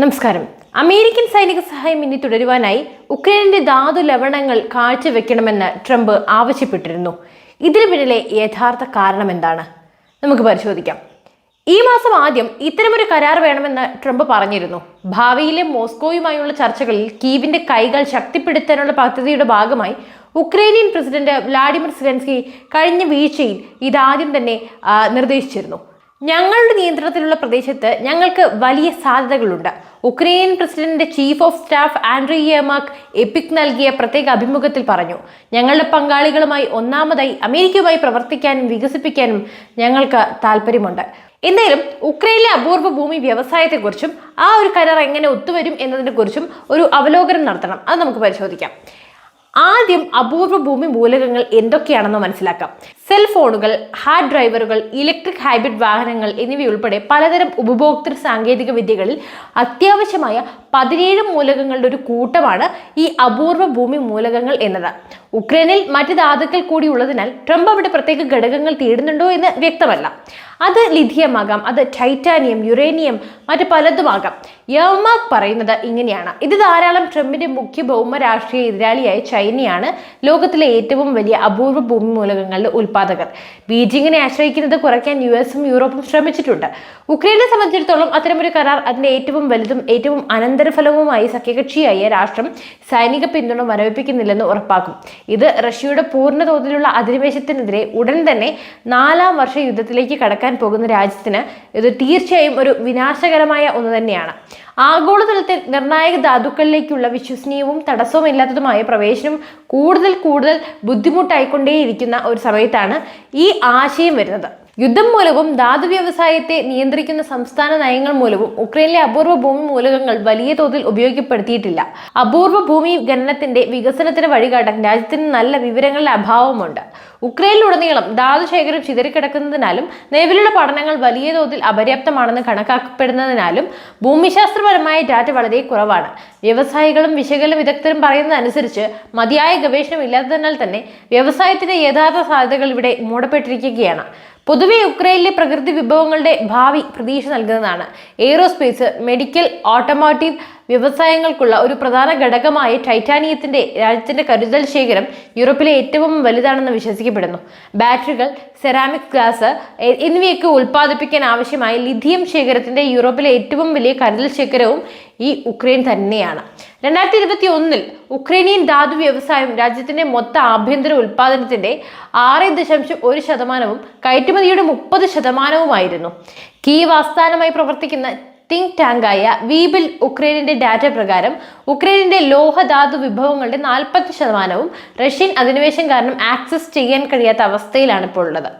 നമസ്കാരം. അമേരിക്കൻ സൈനിക സഹായം ഇനി തുടരുവാനായി ഉക്രൈനിന്റെ ധാതു ലവണങ്ങൾ കാഴ്ചവെക്കണമെന്ന് ട്രംപ് ആവശ്യപ്പെട്ടിരുന്നു. ഇതിന് പിന്നിലെ യഥാർത്ഥ കാരണം എന്താണ്? നമുക്ക് പരിശോധിക്കാം. ഈ മാസം ആദ്യം ഇത്തരമൊരു കരാർ വേണമെന്ന് ട്രംപ് പറഞ്ഞിരുന്നു. ഭാവിയിലെ മോസ്കോയുമായുള്ള ചർച്ചകളിൽ കീവിന്റെ കൈകൾ ശക്തിപ്പെടുത്താനുള്ള പദ്ധതിയുടെ ഭാഗമായി ഉക്രൈനിയൻ പ്രസിഡന്റ് വ്ളാഡിമിർ സെലൻസ്കി കഴിഞ്ഞ വീഴ്ചയിൽ ഇതാദ്യം തന്നെ നിർദ്ദേശിച്ചിരുന്നു. ഞങ്ങളുടെ നിയന്ത്രണത്തിലുള്ള പ്രദേശത്ത് ഞങ്ങൾക്ക് വലിയ സാധ്യതകളുണ്ട്. Ukraine president chief of staff Andriy Yermak EPIC നൽകിയ പ്രത്യേക അഭിമുഖത്തിൽ പറഞ്ഞു ഞങ്ങളുടെ പങ്കാളികളുമായി ഒന്നാമതായി അമേരിക്കയുമായി പ്രവർത്തിക്കാനും വികസിപ്പിക്കാനും ഞങ്ങൾക്ക് താല്പര്യമുണ്ട് എന്തായാലും ഉക്രൈനിലെ അപൂർവ ഭൂമി വ്യവസായത്തെക്കുറിച്ചും ആ ഒരു കരാർ എങ്ങനെ ഒത്തുവരും എന്നതിനെക്കുറിച്ചും ഒരു അവലോകനം നടത്തണം. അത് നമുക്ക് പരിശോധിക്കാം. ആദ്യം അപൂർവ ഭൂമി മൂലകങ്ങൾ എന്തൊക്കെയാണെന്ന് മനസ്സിലാക്കാം. സെൽ ഫോണുകൾ ഹാർഡ് ഡ്രൈവറുകൾ ഇലക്ട്രിക് ഹൈബ്രിഡ് വാഹനങ്ങൾ എന്നിവയുൾപ്പെടെ പലതരം ഉപഭോക്തൃ സാങ്കേതിക വിദ്യകളിൽ അത്യാവശ്യമായ പതിനേഴ് മൂലകങ്ങളുടെ ഒരു കൂട്ടമാണ് ഈ അപൂർവ ഭൂമി മൂലകങ്ങൾ എന്നത്. ഉക്രൈനിൽ മറ്റ് ധാതുക്കൾ കൂടി ഉള്ളതിനാൽ ട്രംപ് അവിടെ പ്രത്യേക ഘടകങ്ങൾ തേടുന്നുണ്ടോ എന്ന് വ്യക്തമല്ല. അത് ലിഥിയമാകാം അത് ടൈറ്റാനിയം യുറേനിയം മറ്റ് പലതുമാകാം. യവമാക് പറയുന്നത് ഇങ്ങനെയാണ്. ഇത് ധാരാളം ട്രംപിന്റെ മുഖ്യ ഭൗമ രാഷ്ട്രീയ എതിരാളിയായ ചൈനയാണ് ലോകത്തിലെ ഏറ്റവും വലിയ അപൂർവ ഭൂമി മൂലകങ്ങളുടെ ഉൽപ്പാദകർ ബീജിങ്ങിനെ ആശ്രയിക്കുന്നത് കുറയ്ക്കാൻ യു എസും യൂറോപ്പും ശ്രമിച്ചിട്ടുണ്ട്. ഉക്രൈനെ സംബന്ധിച്ചിടത്തോളം അത്തരമൊരു കരാർ അതിന്റെ ഏറ്റവും വലുതും ഏറ്റവും അനന്തരഫലവുമായി സഖ്യകക്ഷിയായ രാഷ്ട്രം സൈനിക പിന്തുണ മരവിപ്പിക്കുന്നില്ലെന്ന് ഉറപ്പാക്കും. ഇത് റഷ്യയുടെ പൂർണ തോതിലുള്ള അധിനിവേശത്തിനെതിരെ ഉടൻ തന്നെ നാലാം വർഷ യുദ്ധത്തിലേക്ക് കടക്കാൻ പോകുന്ന രാജ്യത്തിന് ഇത് തീർച്ചയായും ഒരു വിനാശകരമായ ഒന്ന് തന്നെയാണ്. ആഗോളതലത്തിൽ നിർണായക ധാതുക്കളിലേക്കുള്ള വിശ്വസനീയവും തടസ്സവുമില്ലാത്തതുമായ പ്രവേശനം കൂടുതൽ കൂടുതൽ ബുദ്ധിമുട്ടായിക്കൊണ്ടേയിരിക്കുന്ന ഒരു സമയത്താണ് ഈ ആശയം വരുന്നത്. യുദ്ധം മൂലവും ധാതു വ്യവസായത്തെ നിയന്ത്രിക്കുന്ന സംസ്ഥാന നയങ്ങൾ മൂലവും ഉക്രൈനിലെ അപൂർവ ഭൂമി മൂലകങ്ങൾ വലിയ തോതിൽ ഉപയോഗിക്കപ്പെടുത്തിയിട്ടില്ല അപൂർവ ഭൂമി ഖനനത്തിന്റെ വികസനത്തിന് വഴികാട്ടാൻ രാജ്യത്തിന് നല്ല വിവരങ്ങളുടെ അഭാവമുണ്ട്. ഉക്രൈനിലുടനീളം ധാതു ശേഖരം ചിതറിക്കിടക്കുന്നതിനാലും നിലവിലുള്ള പഠനങ്ങൾ വലിയ തോതിൽ അപര്യാപ്തമാണെന്ന് കണക്കാക്കപ്പെടുന്നതിനാലും ഭൂമിശാസ്ത്രപരമായ ഡാറ്റ വളരെ കുറവാണ്. വ്യവസായികളും വിശകലന വിദഗ്ധരും പറയുന്നതനുസരിച്ച് മതിയായ ഗവേഷണം ഇല്ലാത്തതിനാൽ തന്നെ വ്യവസായത്തിന്റെ യഥാർത്ഥ സാധ്യതകൾ ഇവിടെ മൂടപ്പെട്ടിരിക്കുകയാണ്. പൊതുവെ ഉക്രൈനിലെ പ്രകൃതി വിഭവങ്ങളുടെ ഭാവി പ്രതീക്ഷ നൽകുന്നതാണ്. എയ്റോസ്പേസ് മെഡിക്കൽ ഓട്ടോമോട്ടീവ് വ്യവസായങ്ങൾക്കുള്ള ഒരു പ്രധാന ഘടകമായ ടൈറ്റാനിയത്തിന്റെ രാജ്യത്തിന്റെ കരുതൽ ശേഖരം യൂറോപ്പിലെ ഏറ്റവും വലുതാണെന്ന് വിശ്വസിക്കപ്പെടുന്നു. ബാറ്ററികൾ സെറാമിക് ഗ്ലാസ് എന്നിവയൊക്കെ ഉൽപ്പാദിപ്പിക്കാൻ ആവശ്യമായ ലിഥിയം ശേഖരത്തിന്റെ യൂറോപ്പിലെ ഏറ്റവും വലിയ കരുതൽ ശേഖരവും ഈ ഉക്രൈൻ തന്നെയാണ്. രണ്ടായിരത്തി ഇരുപത്തി ഒന്നിൽ ഉക്രൈനിയൻ ധാതു വ്യവസായം രാജ്യത്തിന്റെ മൊത്ത ആഭ്യന്തര ഉൽപ്പാദനത്തിന്റെ ആറ് ദശാംശം ഒരു ശതമാനവും കയറ്റുമതിയുടെ മുപ്പത് ശതമാനവുമായിരുന്നു. കീവ് ആസ്ഥാനമായി പ്രവർത്തിക്കുന്ന തിങ്ക് ടാങ്കായ വീബിൽ ഉക്രൈനിന്റെ ഡാറ്റ പ്രകാരം ഉക്രൈനിന്റെ ലോഹധാതു വിഭവങ്ങളുടെ നാൽപ്പത്തി ശതമാനവും റഷ്യൻ അധിനിവേശം കാരണം ആക്സസ് ചെയ്യാൻ കഴിയാത്ത അവസ്ഥയിലാണ് ഇപ്പോൾ ഉള്ളത്.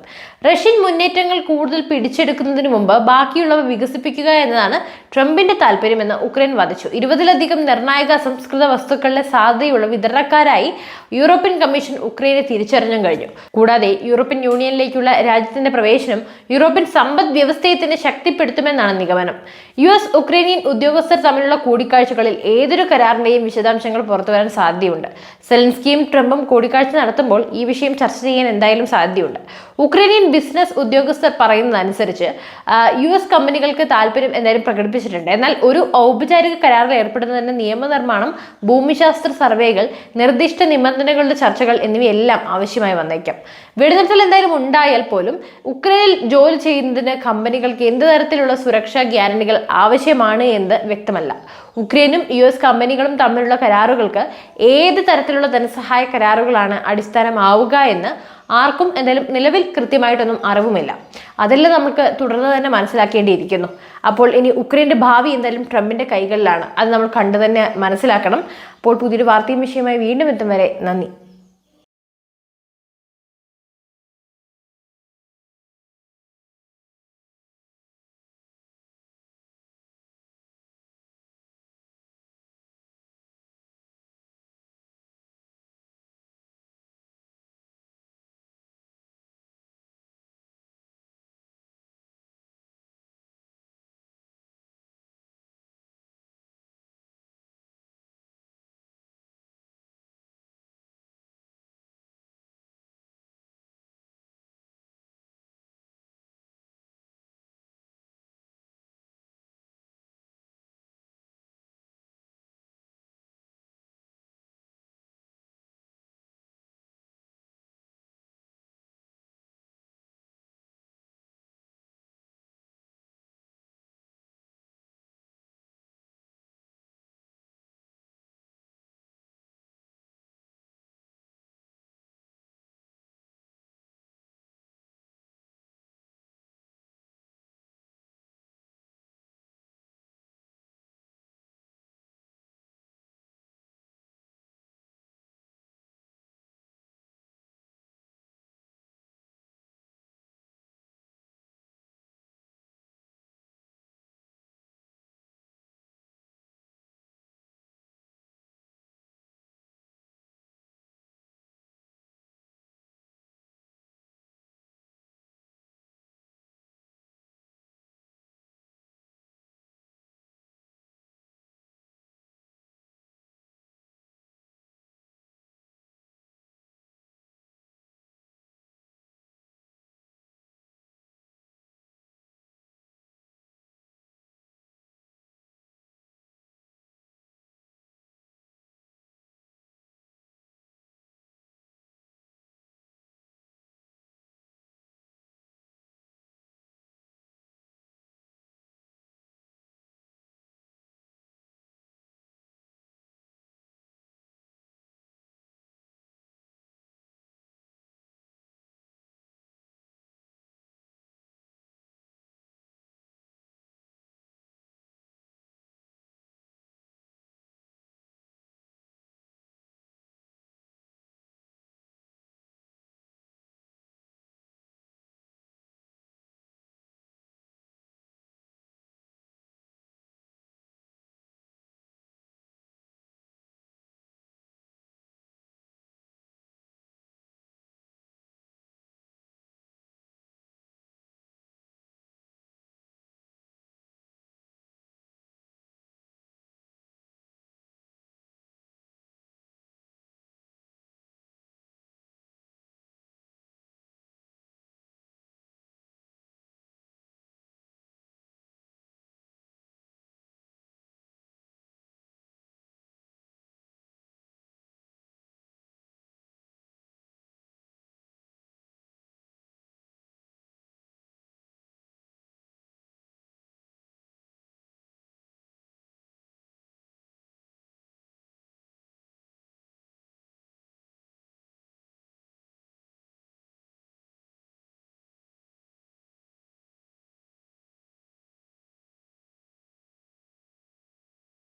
റഷ്യൻ മുന്നേറ്റങ്ങൾ കൂടുതൽ പിടിച്ചെടുക്കുന്നതിന് മുമ്പ് ബാക്കിയുള്ളവ വികസിപ്പിക്കുക എന്നതാണ് ട്രംപിന്റെ താല്പര്യമെന്ന് ഉക്രൈൻ വാദിച്ചു. ഇരുപതിലധികം നിർണായക അസംസ്കൃത വസ്തുക്കളുടെ സാധ്യതയുള്ള വിതരണക്കാരായി യൂറോപ്യൻ കമ്മീഷൻ ഉക്രൈനെ തിരിച്ചറിഞ്ഞും കഴിഞ്ഞു. കൂടാതെ യൂറോപ്യൻ യൂണിയനിലേക്കുള്ള രാജ്യത്തിന്റെ പ്രവേശനം യൂറോപ്യൻ സമ്പദ് വ്യവസ്ഥയെ തന്നെ ശക്തിപ്പെടുത്തുമെന്നാണ് നിഗമനം. യു എസ് ഉക്രൈനിയൻ ഉദ്യോഗസ്ഥർ തമ്മിലുള്ള കൂടിക്കാഴ്ചകളിൽ ഏതൊരു കരാറിന്റെയും വിശദാംശങ്ങൾ പുറത്തുവരാൻ സാധ്യതയുണ്ട്. സെലൻസ്കിയും ട്രംപും കൂടിക്കാഴ്ച നടത്തുമ്പോൾ ഈ വിഷയം ചർച്ച ചെയ്യാൻ എന്തായാലും സാധ്യതയുണ്ട്. ഉക്രൈനിയൻ ബിസിനസ് ഉദ്യോഗസ്ഥർ പറയുന്നതനുസരിച്ച് യു എസ് കമ്പനികൾക്ക് താല്പര്യം എന്തായാലും പ്രകടിപ്പിച്ചിട്ടുണ്ട്. എന്നാൽ ഒരു ഔപചാരിക കരാറിൽ ഏർപ്പെടുന്നതിന് നിയമനിർമ്മാണം ഭൂമിശാസ്ത്ര സർവേകൾ നിർദ്ദിഷ്ട നിബന്ധനകളുടെ ചർച്ചകൾ എന്നിവയെല്ലാം ആവശ്യമായി വന്നേക്കാം. വെടിനിർത്തൽ എന്തായാലും ഉണ്ടായാൽ പോലും ഉക്രൈനിൽ ജോലി ചെയ്യുന്നതിന് കമ്പനികൾക്ക് എന്ത് തരത്തിലുള്ള സുരക്ഷാ ഗ്യാരണ്ടികൾ ആവശ്യമാണ് എന്ന് വ്യക്തമല്ല. ഉക്രൈനും യു എസ് കമ്പനികളും തമ്മിലുള്ള കരാറുകൾക്ക് ഏത് തരത്തിലുള്ള ധനസഹായ കരാറുകളാണ് അടിസ്ഥാനമാവുക എന്ന് ആർക്കും എന്തായാലും നിലവിൽ കൃത്യമായിട്ടൊന്നും അറിവുമില്ല. അതെല്ലാം നമുക്ക് തുടർന്ന് തന്നെ മനസ്സിലാക്കേണ്ടിയിരിക്കുന്നു. അപ്പോൾ ഇനി ഉക്രൈന്റെ ഭാവി എന്തായാലും ട്രംപിന്റെ കൈകളിലാണ്. അത് നമ്മൾ കണ്ടു തന്നെ മനസ്സിലാക്കണം. അപ്പോൾ പുതിയൊരു വാർത്തയും വിഷയമായി വീണ്ടും എത്തും വരെ നന്ദി.